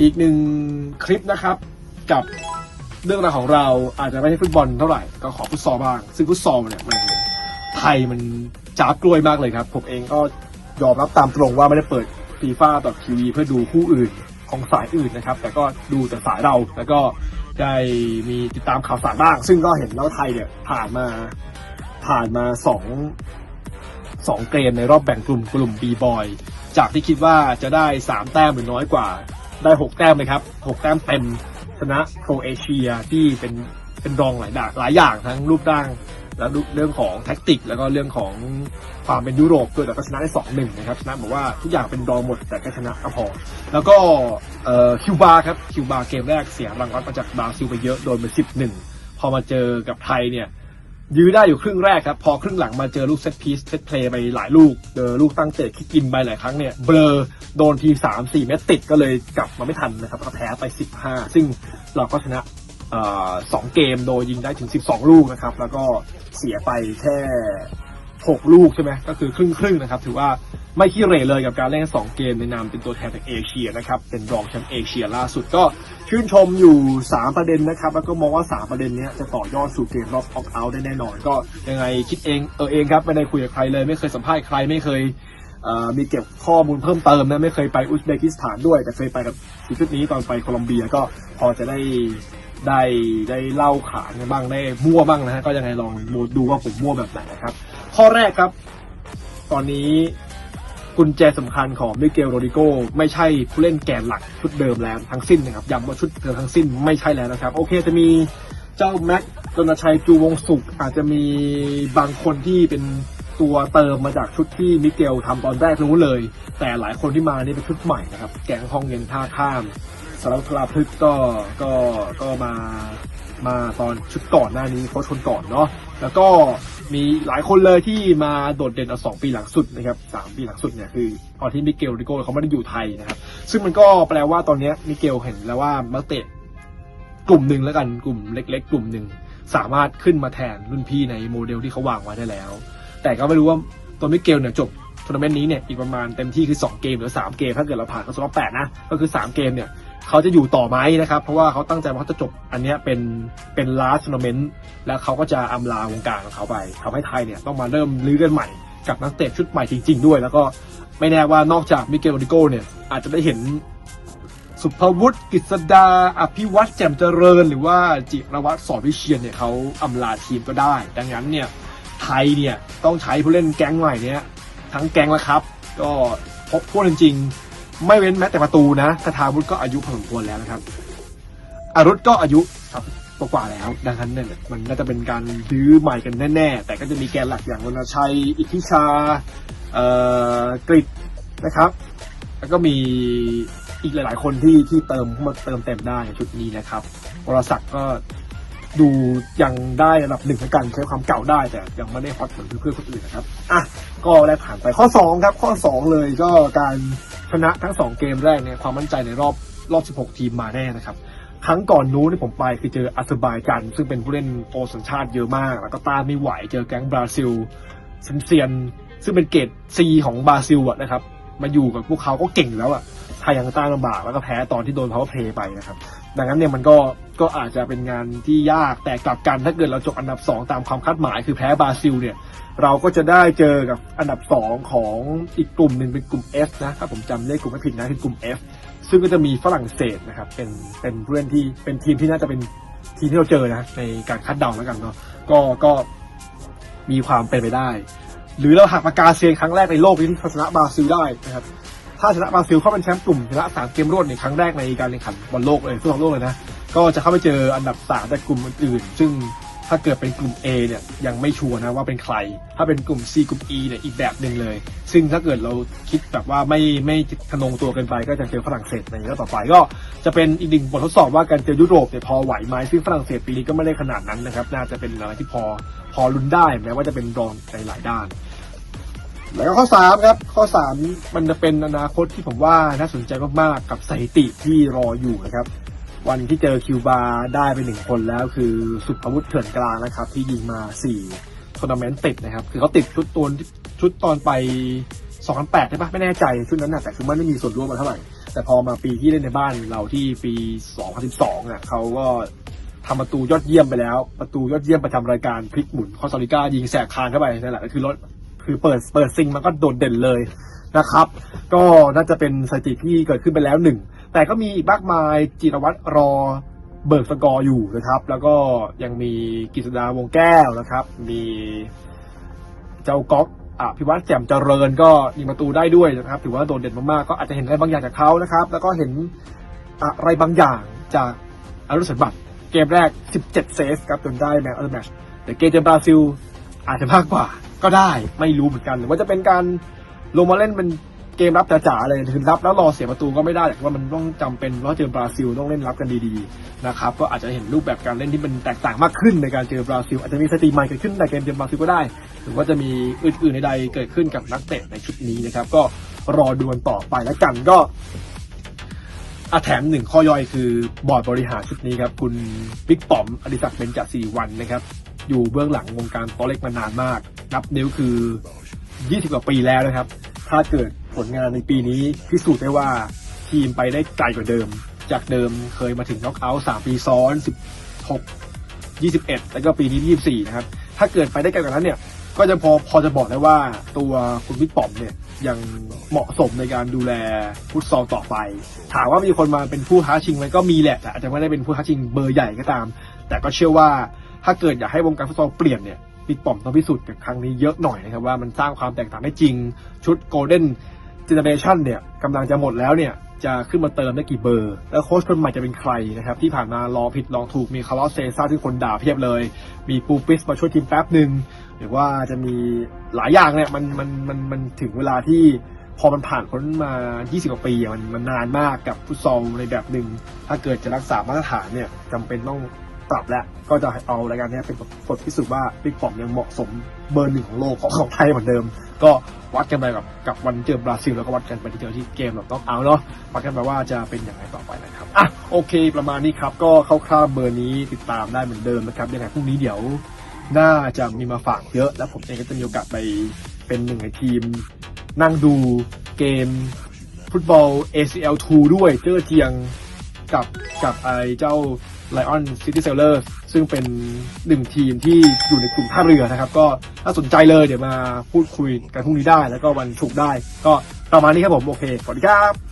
อีกหนึ่งคลิปนะครับกับเรื่องราวของเราอาจจะไม่ใช่ฟุตบอลเท่าไหร่ก็ขอฟุตซอลบ้าง ซึ่งฟุตซอลเนี่ยมันไทยมันจ้าบกล้วยมากเลยครับ ผมเองก็ยอมรับตามตรงว่าไม่ได้เปิดฟีฟ่าต่อทีวีเพื่อดูคู่อื่นของสายอื่นนะครับ แต่ก็ดูแต่สายเราแล้วก็ได้มีติดตามข่าวสารบ้าง ซึ่งก็เห็นแล้วไทยเนี่ยผ่านมาผ่านมาสองสองเกมในรอบแบ่งกลุ่มกลุ่ม B boy จากที่คิดว่าจะได้ 3 แต้มหรือน้อยกว่า ได้6แต้มเลยครับ6แต้มเต็มชนะโครเอเชียที่เป็นเป็นรองหลายด่างหลายอย่างทั้งรูปร่าง และเรื่องของแท็กติก แล้วก็เรื่องของความเป็นยุโรปด้วยแต่ก็ชนะได้สองหนึ่งนะครับชนะบอกว่าทุกอย่างเป็นรองหมดแต่ก็ชนะก็พอแล้วก็คิวบาครับคิวบาเกมแรกเสียรางวัลมาจากบราซิลไปเยอะโดนไปสิบหนึ่งพอมาเจอกับไทยเนี่ย ยื้อได้อยู่ครึ่งแรกครับ พอครึ่งหลังมาเจอลูกเซตพีซเซตเพลย์ไปหลายลูกเจอลูกตั้งเตะคิกกินไปหลายครั้งเนี่ยเบลอโดนทีสามสี่เมตรติดก็เลยกลับมาไม่ทันนะครับก็แพ้ไปสิบห้าซึ่งเราก็ชนะสองเกมโดยยิงได้ถึง 12 ลูกนะครับ แล้วก็เสียไปแค่ 6 ลูกใช่ไหมก็คือครึ่งครึ่งนะครับ ถือว่าไม่ขี้เหร่เลยกับการเล่น 2 เกมในนามเป็นตัวแทนจากเอเชียนะครับ เป็นรองแชมป์เอเชียล่าสุดก็ ชื่นชมอยู่ 3 ประเด็นนะครับ แล้วก็มองว่า 3 ประเด็นนี้จะต่อยอดสู่เกมรอบออกเอาได้แน่นอน ก็ยังไงคิดเองเออเองครับไม่ได้คุยกับใครเลย ไม่เคยสัมภาษณ์ใครไม่เคยมีเก็บข้อมูลเพิ่มเติมนะไม่เคยไปอุซเบกิสถานด้วย แต่เคยไปกับทีมชุดนี้ตอนไปโคลอมเบียก็พอจะได้ได้ได้เล่าขานกันบ้างได้มั่วบ้างนะฮะก็ยังไงลองดูว่าผมมั่วแบบไหนนะครับ ข้อแรกครับ ตอนนี้ กุญแจสำคัญของมิเกลโรดิโกไม่ใช่ผู้เล่นแกนหลักชุดเดิมแล้วทั้งสิ้นนะครับย้ำว่าชุดเดิมทั้งสิ้นไม่ใช่แล้วนะครับ โอเคจะมีเจ้าแม็กโดนาชัยจูวงสุข อาจจะมีบางคนที่เป็นตัวเติมมาจากชุดที่มิเกลทำตอนแรกรู้เลย แต่หลายคนที่มานี่เป็นชุดใหม่นะครับแกงห้องเย็นท่าข้ามสารพลาพฤกก็ก็ก็มามาตอนชุดก่อนหน้านี้เขาชนก่อนเนาะแล้วก็ มีหลายคนเลยที่มาโดดเด่นเอาสองปีหลังสุดนะครับสามปีหลังสุดเนี่ยคือตอนที่มิเกลริโกเขาไม่ได้อยู่ไทยนะครับ ซึ่งมันก็แปลว่าตอนนี้มิเกลเห็นแล้วว่านักเตะกลุ่มหนึ่งแล้วกันกลุ่มเล็ก ๆ กลุ่มหนึ่งสามารถขึ้นมาแทนรุ่นพี่ในโมเดลที่เขาวางไว้ได้แล้ว แต่ก็ไม่รู้ว่าตัวมิเกลเนี่ยจบทัวร์นาเมนต์นี้เนี่ยอีกประมาณเต็มที่คือ 2 เกมหรือ 3 เกม ถ้าเกิดเราผ่านเข้าสู่รอบ8นะ ก็คือ 3 เกมเนี่ย เขาจะอยู่ต่อไหมนะครับ เพราะว่าเขาตั้งใจว่าเขาจะจบอันนี้เป็นเป็นลาสทัวร์นเมนต์แล้วเขาก็จะอำลาวงการของเขาไปทำให้ไทยเนี่ยต้องมาเริ่มรื้อกันใหม่กับนักเตะชุดใหม่จริง ๆ ด้วย แล้วก็ไม่แน่ว่านอกจากมิเกลโรดิโกเนี่ยอาจจะได้เห็นสุภวุฒิกฤษดา อภิวัตรแจ่มเจริญ หรือว่าจิรวัตรสอนวิเชียนเนี่ยเขาอำลาทีมก็ได้ ดังนั้นเนี่ยไทยเนี่ยต้องใช้ผู้เล่นแก๊งใหม่เนี้ยทั้งแก๊งแล้วครับ ก็พบพวกจริง ไม่เว้นแม้แต่ประตูนะคาทาวุฒิก็อายุพอสมควรแล้วนะครับอารุธก็อายุครับกว่าแล้ว ดังนั้นเนี่ยมันน่าจะเป็นการดื้อใหม่กันแน่ ๆ แต่ก็จะมีแกนหลักอย่างวรณชัย อิทธิชา เอ่อกริดนะครับ แล้วก็มีอีกหลาย ๆ คนที่ที่เติมมาเติมเต็มได้ในชุดนี้นะครับวรศักดิ์ก็ดูยังได้ระดับหนึ่งเหมือนกันใช้ความเก่าได้แต่ยังไม่ได้ฮอตเหมือนเพื่อนๆคนอื่นนะครับอะก็ได้ผ่านไปข้อ 2 ครับ ข้อ 2 เลยก็การ ชนะทั้ง 2 เกมแรกเนี่ยความมั่นใจในรอบรอบ 16 ทีมมาแน่นะครับ ครั้งก่อนนู้นที่ผมไปคือเจออาเซอร์ไบจัน ซึ่งเป็นผู้เล่นโอสัญชาติเยอะมาก แล้วก็ต้านไม่ไหวเจอแก๊งบราซิลเซียน ซึ่งเป็นเกรดซีของบราซิลอะนะครับมาอยู่กับพวกเขาก็เก่งแล้วอะไทยยังต้านลำบากแล้วก็แพ้ตอนที่โดนพาวเวอร์เพลย์ไปนะครับ ดังนั้นเนี่ยมันก็ก็อาจจะเป็นงานที่ยากแต่กลับกันถ้าเกิดเราจบอันดับ 2 ตามความคาดหมายคือแพ้บราซิลเนี่ยเราก็จะได้เจอกับอันดับ 2 ของอีกกลุ่มหนึ่งเป็นกลุ่ม F นะถ้าผมจำเลขกลุ่มไม่ผิดนะคือกลุ่ม F ซึ่งก็จะมีฝรั่งเศสนะครับเป็นเป็นผู้เล่นที่เป็นทีมที่น่าจะเป็นทีมที่เราเจอนะในการคาดเดาแล้วกันเนาะก็ก็มีความเป็นไปได้ หรือเราหักปากกาเซียนครั้งแรกในโลกที่ชนะบราซิลได้นะครับ ถ้าชนะบราซิลเข้าเป็นแชมป์กลุ่มชนะสามเกมรวดในครั้งแรกในการแข่งขันบอลโลกเลยฟุตบอลโลกเลยนะก็จะเข้าไปเจออันดับสามจากกลุ่มอื่นๆซึ่งถ้าเกิดเป็นกลุ่ม A เนี่ยยังไม่ชัวร์นะว่าเป็นใคร ถ้าเป็นกลุ่ม C กลุ่ม E เนี่ยอีกแบบหนึ่งเลย ซึ่งถ้าเกิดเราคิดแบบว่าไม่ไม่ทะนงตัวเกินไปก็จะเจอฝรั่งเศสในรอบต่อไปก็จะเป็นอีกหนึ่งบททดสอบว่าการเจอยุโรปเนี่ยพอไหวไหมซึ่งฝรั่งเศสปีนี้ก็ไม่ได้ขนาดนั้นนะครับ น่าจะเป็นอะไรที่พอพอลุ้นได้แม้ว่าจะเป็นรองในหลายด้าน แล้วก็ข้อสามครับ ข้อสามมันจะเป็นอนาคตที่ผมว่าน่าสนใจมากๆกับสถิติที่รออยู่นะครับ วันที่เจอคิวบาได้ไปหนึ่งคนแล้วคือสุภวุฒิเถื่อนกลางนะครับ ที่ยิงมาสี่ทัวร์นาเมนต์ติดนะครับ คือเขาติดชุดตัวชุดตอนไป2008ใช่ปะไม่แน่ใจชุดนั้นนะแต่คือมันไม่มีส่วนร่วมมาเท่าไหร่ แต่พอมาปีที่เล่นในบ้านเราที่ปี2012อะเขาก็ทำประตูยอดเยี่ยมไปแล้ว ประตูยอดเยี่ยมประจำรายการพลิกหมุนคอสตาริกายิงแสกคานเข้าไปนั่นแหละคือรถ คือเปิดเปิดซิงมันก็โดดเด่นเลยนะครับ ก็น่าจะเป็นสถิติที่เกิดขึ้นไปแล้วหนึ่งแต่ก็มีอีกมากมายจิรวัตรรอเบิกสกอร์อยู่นะครับ แล้วก็ยังมีกิษดาวงแก้วนะครับ มีเจ้าก๊อกอภิวัตรแจ่มเจริญก็ยิงประตูได้ด้วยนะครับ ถือว่าโดดเด่นมากๆก็อาจจะเห็นอะไรบางอย่างจากเขานะครับ แล้วก็เห็นอะไรบางอย่างจากอารุณสมบัตเกมแรก 17 เซฟครับจนได้แมตช์ออร์แมชแต่เกมเจอบราซิลอาจจะมากกว่า ก็ได้ไม่รู้เหมือนกันหรือว่าจะเป็นการลงมาเล่นเป็นเกมรับจ๋าๆเลยคือรับแล้วรอเสียประตูก็ไม่ได้แต่ว่ามันต้องจำเป็นว่าเจอบราซิลต้องเล่นรับกันดีๆนะครับก็อาจจะเห็นรูปแบบการเล่นที่มันแตกต่างมากขึ้นในการเจอบราซิล อาจจะมีสตรีใหม่เกิดขึ้นในเกมเจอบราซิลก็ได้ หรือว่าจะมีอื่นๆใดๆเกิดขึ้นกับนักเตะในชุดนี้นะครับ ก็รอดูกันต่อไปแล้วกันก็อาแถมหนึ่งข้อย่อยคือบอร์ดบริหารชุดนี้ครับ คุณบิ๊กป๋อมอดิศักดิ์เบญจศรีวันนะครับ อยู่เบื้องหลังวงการโตเล็กมานานมาก นับนิ้วคือ 20 กว่าปีแล้วนะครับ ถ้าเกิดผลงานในปีนี้พิสูจน์ได้ว่าทีมไปได้ไกลกว่าเดิม จากเดิมเคยมาถึงน็อกเอาท์3ปีซ้อน 16 21 แล้วก็ปีนี้ 24 นะครับ ถ้าเกิดไปได้ไกลกว่านั้นเนี่ย ก็จะพอพอจะบอกได้ว่าตัวคุณบิ๊กป๋อมเนี่ยยังเหมาะสมในการดูแลฟุตซอลต่อไป ถามว่ามีคนมาเป็นผู้ท้าชิงไหมก็มีแหละแต่อาจจะไม่ได้เป็นผู้ท้าชิงเบอร์ใหญ่ก็ตาม แต่ก็เชื่อว่า ถ้าเกิดอยากให้วงการฟุตซอลเปลี่ยนเนี่ยบิ๊กป๋อมต้องพิสูจน์กับครั้งนี้เยอะหน่อยนะครับว่ามันสร้างความแตกต่างได้จริง ชุดโกลเด้นเจเนเรชันเนี่ยกำลังจะหมดแล้วเนี่ยจะขึ้นมาเติมได้กี่เบอร์ แล้วโค้ชคนใหม่จะเป็นใครนะครับ ที่ผ่านมาลองผิดลองถูกมีคาร์ลอสเซซ่าที่คนด่าเพียบเลย มีปูปิสมาช่วยทีมแป๊บหนึ่งหรือว่าจะมีหลายอย่างเนี่ยมันมันมันมันถึงเวลาที่พอมันผ่านพ้นมา 20 กว่าปีอะมันมันนานมากกับฟุตซอลในแบบหนึ่งถ้าเกิดจะรักษามาตรฐานเนี่ยจำเป็นต้อง ปรับแล้ว ก็จะเอารายการนี้เป็นบทพิสูจน์ว่าบิ๊กปอมยังเหมาะสมเบอร์หนึ่งของโลกของของไทยเหมือนเดิม ก็วัดกันไปกับกับวันเจอบราซิลแล้วก็วัดกันไปที่เจอที่เกมแบบต้องเอาเนาะวัดกันไปว่าจะเป็นอย่างไรต่อไปนะครับอะโอเค ประมาณนี้ครับก็คร่าวๆเบอร์นี้ติดตามได้เหมือนเดิมนะครับยังไงพรุ่งนี้เดี๋ยวน่าจะมีมาฝากเยอะและผมเองก็จะมีโอกาสไปเป็นหนึ่งในทีม นั่งดูเกมฟุตบอล ACL 2 ด้วยเจอเจียงกับกับไอเจ้า Lion City Sailors ซึ่งเป็นหนึ่งทีมที่อยู่ในกลุ่มท่าเรือนะครับ ก็ถ้าสนใจเลยเดี๋ยวมาพูดคุยกันพรุ่งนี้ได้ แล้วก็วันศุกร์ได้ ก็ประมาณนี้ครับผม โอเคสวัสดีครับ